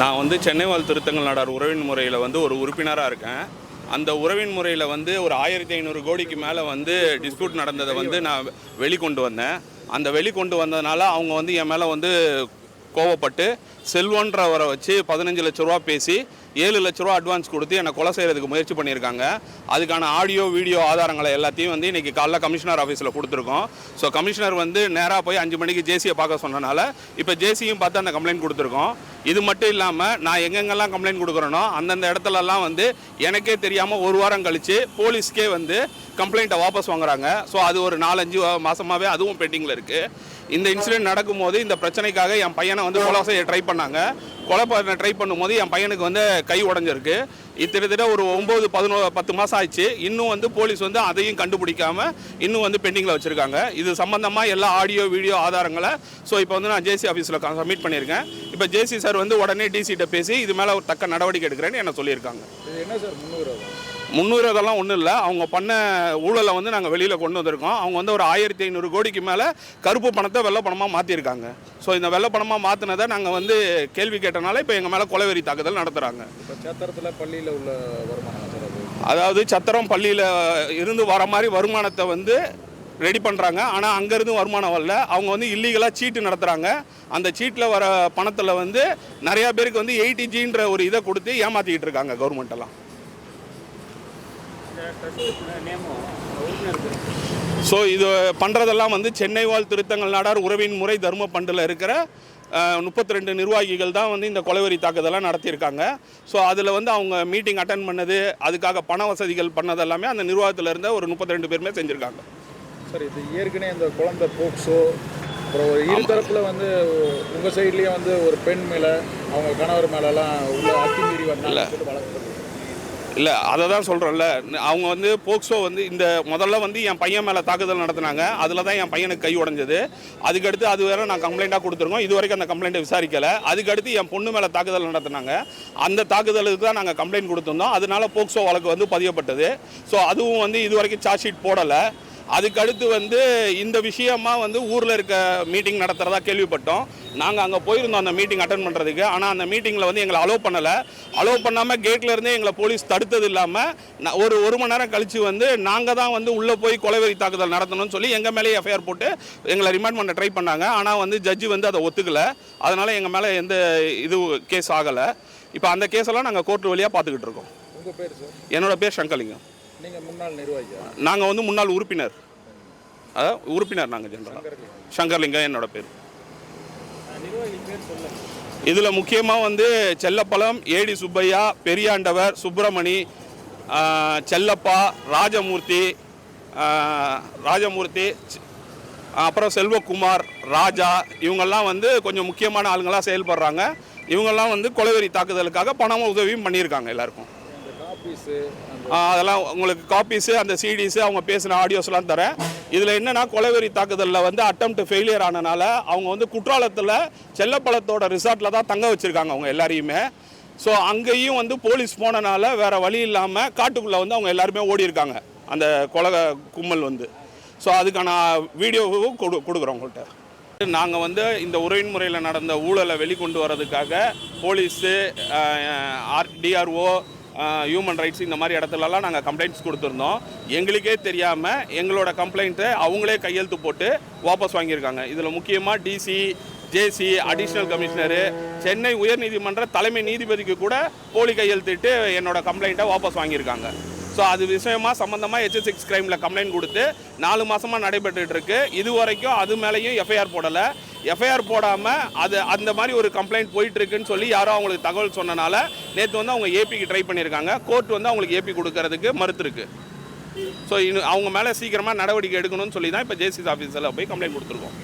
நான் வந்து சென்னை வாழ் திருத்தங்கள் நாடார் உறவின் முறையில் வந்து ஒரு உறுப்பினராக இருக்கேன். அந்த உறவின் முறையில் வந்து ஒரு ஆயிரத்தி ஐநூறு கோடிக்கு மேலே வந்து டிஸ்பியூட் நடந்ததை வந்து நான் வெளிக்கொண்டு வந்தேன். அந்த வெளிக்கொண்டு வந்ததுனால அவங்க வந்து என் மேலே வந்து கோவப்பட்டு செல்வன்றவரை வச்சு பதினஞ்சு லட்ச ரூபா பேசி ஏழு லட்ச ரூபா அட்வான்ஸ் கொடுத்து என்னை கொலை செய்கிறதுக்கு முயற்சி பண்ணியிருக்காங்க. அதுக்கான ஆடியோ வீடியோ ஆதாரங்களை எல்லாத்தையும் வந்து இன்றைக்கி காலைல கமிஷனர் ஆஃபீஸில் கொடுத்துருக்கோம். ஸோ கமிஷனர் வந்து நேராக போய் அஞ்சு மணிக்கு ஜேசியை பார்க்க சொன்னனால இப்போ ஜேசியும் பார்த்து அந்த கம்ப்ளைண்ட் கொடுத்துருக்கோம். இது மட்டும் இல்லாமல் நான் எங்கெங்கெல்லாம் கம்ப்ளைண்ட் கொடுக்குறேனோ அந்தந்த இடத்துலலாம் வந்து எனக்கே தெரியாமல் ஒரு வாரம் கழித்து போலீஸ்க்கே வந்து கம்ப்ளைண்ட்டை வாபஸ் வாங்குறாங்க. ஸோ அது ஒரு நாலஞ்சு மாதமாகவே அதுவும் பெண்டிங்கில் இருக்குது இந்த இன்சிடென்ட் நடக்கும்போது இந்த பிரச்சனைக்காக என் பையனை வந்து கொலை செய்ய ட்ரை பண்ணாங்க. கொலை பண்ண ட்ரை பண்ணும்போது என் பையனுக்கு வந்து கை உடஞ்சிருக்கு. இது கிட்டத்தட்ட ஒரு ஒம்பது பதினோ பத்து மாதம் ஆயிடுச்சு. இன்னும் வந்து போலீஸ் வந்து அதையும் கண்டுபிடிக்காமல் இன்னும் வந்து பெண்டிங்கில் வச்சுருக்காங்க. இது சம்மந்தமாக எல்லா ஆடியோ வீடியோ ஆதாரங்களை ஸோ இப்போ வந்து நான் ஜேசி ஆஃபீஸில் சப்மிட் பண்ணியிருக்கேன். இப்போ ஜேசி சார் வந்து உடனே டிசிகிட்ட பேசி இது மேலே ஒரு தக்க நடவடிக்கை எடுக்கிறேன்னு என்ன சொல்லியிருக்காங்க. இது என்ன சார் முன்னுரிமை முந்நூறு அதெல்லாம் ஒன்றும் இல்லை. அவங்க பண்ண ஊழலை வந்து நாங்கள் வெளியில் கொண்டு வந்திருக்கோம். அவங்க வந்து ஒரு ஆயிரத்தி ஐநூறு கோடிக்கு மேலே கருப்பு பணத்தை வெள்ளை பணமாக மாற்றிருக்காங்க ஸோ இந்த வெள்ளை பணமாக மாற்றினதை நாங்கள் வந்து கேள்வி கேட்டனால இப்போ எங்கள் மேலே கொலைவெறி தாக்குதல் நடத்துகிறாங்க இப்போ சத்திரத்தில் பள்ளியில் உள்ள வருமானம் அதாவது சத்திரம் பள்ளியில் இருந்து வர மாதிரி வருமானத்தை வந்து ரெடி பண்ணுறாங்க ஆனால் அங்கேருந்து வருமானம் வரல. அவங்க வந்து இல்லீகலாக சீட்டு நடத்துகிறாங்க அந்த சீட்டில் வர பணத்தில் வந்து நிறையா பேருக்கு வந்து எயிட்டி ஜின்ற ஒரு இதை கொடுத்து ஏமாற்றிக்கிட்டு இருக்காங்க கவர்மெண்ட்டெல்லாம் ஸோ இது பண்ணுறதெல்லாம் வந்து சென்னை வாழ் திருத்தங்கள் நாடார் உறவின் முறை தர்ம பண்டில் இருக்கிற முப்பத்தி ரெண்டு நிர்வாகிகள் தான் வந்து இந்த கொலைவெறி தாக்குதலாம் நடத்தியிருக்காங்க. ஸோ அதில் வந்து அவங்க மீட்டிங் அட்டன் பண்ணது அதுக்காக பண வசதிகள் பண்ணது எல்லாமே அந்த நிர்வாகத்தில் இருந்த ஒரு முப்பத்தி ரெண்டு பேருமே செஞ்சுருக்காங்க. சார் இது ஏற்கனவே இந்த குழந்தை போக்சோ அப்புறம் ஒரு வந்து உங்கள் சைட்லேயும் வந்து ஒரு பெண் மேலே அவங்க கணவர் மேலெல்லாம் உள்ள அத்துமீறி பதிவு. இல்லை. அதை தான் சொல்கிறேன்ல அவங்க வந்து போக்சோ வந்து இந்த முதல்ல வந்து என் பையன் மேலே தாக்குதல் நடத்துனாங்க. அதில் தான் என் பையனுக்கு கை உடைஞ்சது. அதுக்கடுத்து அது வேற நான் கம்ப்ளைண்ட்டாக கொடுத்துருக்கோம். இது வரைக்கும் அந்த கம்ப்ளைண்ட்டை விசாரிக்கலை. அதுக்கடுத்து என் பொண்ணு மேலே தாக்குதல் நடத்துனாங்க. அந்த தாக்குதலுக்கு தான் நாங்கள் கம்ப்ளைண்ட் கொடுத்துருந்தோம். அதனால போக்சோ வழக்கு வந்து பதியப்பட்டது. ஸோ அதுவும் வந்து இது வரைக்கும் சார்ஜ் ஷீட் போடலை. அதுக்கடுத்து வந்து இந்த விஷயமா வந்து ஊரில் இருக்க மீட்டிங் நடத்துகிறதா கேள்விப்பட்டோம். நாங்கள் அங்கே போயிருந்தோம் அந்த மீட்டிங் அட்டன் பண்ணுறதுக்கு ஆனால் அந்த மீட்டிங்கில் வந்து எங்களை அலோவ் பண்ணலை. அலோவ் பண்ணாமல் கேட்ல இருந்தே எங்களை போலீஸ் தடுத்தது இல்லாமல் ஒரு ஒரு மணி நேரம் கழித்து வந்து நாங்கள் தான் வந்து உள்ளே போய் கொலைவெறி தாக்குதல் நடத்தணும்னு சொல்லி எங்கள் மேலேயே எஃப்ஐஆர் போட்டு எங்களை ரிமாண்ட் பண்ண ட்ரை பண்ணாங்க. ஆனால் வந்து ஜட்ஜி வந்து அதை ஒத்துக்கலை. அதனால் எங்கள் மேலே எந்த இது கேஸ் ஆகலை. இப்போ அந்த கேஸெல்லாம் நாங்கள் கோர்ட் வழியாக பார்த்துக்கிட்டு இருக்கோம். உங்கள் பேர் சார் என்னோட பேர் சங்கலிங்கம். நீங்கள் முன்னாள் நிர்வாகியா? நாங்கள் வந்து முன்னாள் உறுப்பினர். அதாவது உறுப்பினர் நாங்கள் ஜென்ரலாக சங்கர்லிங்கம் என்னோட பேர். இதில் முக்கியமாக வந்து செல்லப்பழம் ஏடி சுப்பையா பெரியாண்டவர் சுப்பிரமணி செல்லப்பா ராஜமூர்த்தி ராஜமூர்த்தி அப்புறம் செல்வகுமார் ராஜா இவங்கெல்லாம் வந்து கொஞ்சம் முக்கியமான ஆளுங்களாக செயல்படுறாங்க. இவங்கெல்லாம் வந்து கொலைவெறி தாக்குதலுக்காக பணம் உதவியும் பண்ணியிருக்காங்க எல்லாருக்கும் இந்த காப்பீஸு அந்த ஆ, அதெல்லாம் உங்களுக்கு காப்பீஸு அந்த சிடிஸு அவங்க பேசின ஆடியோஸ்லாம் தரேன். இதில் என்னென்னா கொலைவெறி தாக்குதலில் வந்து அட்டம்ப்ட் ஃபெயிலியர் ஆனனால அவங்க வந்து குற்றாலத்தில் செல்லப்பழத்தோட ரிசார்ட்டில் தான் தங்க வச்சுருக்காங்க அவங்க எல்லாரையுமே. ஸோ அங்கேயும் வந்து போலீஸ் போனனால வேறு வழி இல்லாமல் காட்டுக்குள்ளே வந்து அவங்க எல்லாருமே ஓடி இருக்காங்க. அந்த கொலை கும்மல் வந்து. ஸோ அதுக்கான வீடியோவும் கொடு கொடுக்குறோம் உங்கள்கிட்ட நாங்கள் வந்து இந்த உறவின் முறையில் நடந்த ஊழலை வெளிக்கொண்டு வர்றதுக்காக police or DRO human rights இந்த மாதிரி இடத்துலலாம் நாங்கள் கம்ப்ளைண்ட்ஸ் கொடுத்துருந்தோம். எங்களுக்கே தெரியாமல் எங்களோட கம்ப்ளைண்ட்டை அவங்களே கையெழுத்து போட்டு வாபஸ் வாங்கியிருக்காங்க. இதில் முக்கியமாக DC JC additional commissioner Chennai உயர்நீதிமன்ற தலைமை நீதிபதிக்கு கூட போலி கையெழுத்திட்டு என்னோட கம்ப்ளைண்ட்டை வாபஸ் வாங்கியிருக்காங்க. ஸோ அது விஷயமா சம்மந்தமாக ஹெச்எஸ் சிக்ஸ் கிரைமில் கம்ப்ளைண்ட் கொடுத்து நாலு மாதமாக நடைபெற்றுட்டு இருக்கு. இது வரைக்கும் அது மேலேயும் எஃப்ஐஆர் போடலை. எஃப்ஐஆர் போடாமல் அது அந்த மாதிரி ஒரு கம்ப்ளைண்ட் போயிட்டு இருக்குன்னு சொல்லி யாரோ அவங்களுக்கு தகவல் சொன்னனால நேற்று வந்து அவங்க ஏபிக்கு ட்ரை பண்ணியிருக்காங்க. கோர்ட் வந்து அவங்களுக்கு ஏபி கொடுக்கறதுக்கு மறுத்துருக்கு. ஸோ இன்னும் அவங்க மேலே சீக்கிரமாக நடவடிக்கை எடுக்கணும்னு சொல்லி தான் இப்போ ஜேசிஸ் ஆஃபீஸில் போய் கம்ப்ளைண்ட் கொடுத்துருக்கோம்.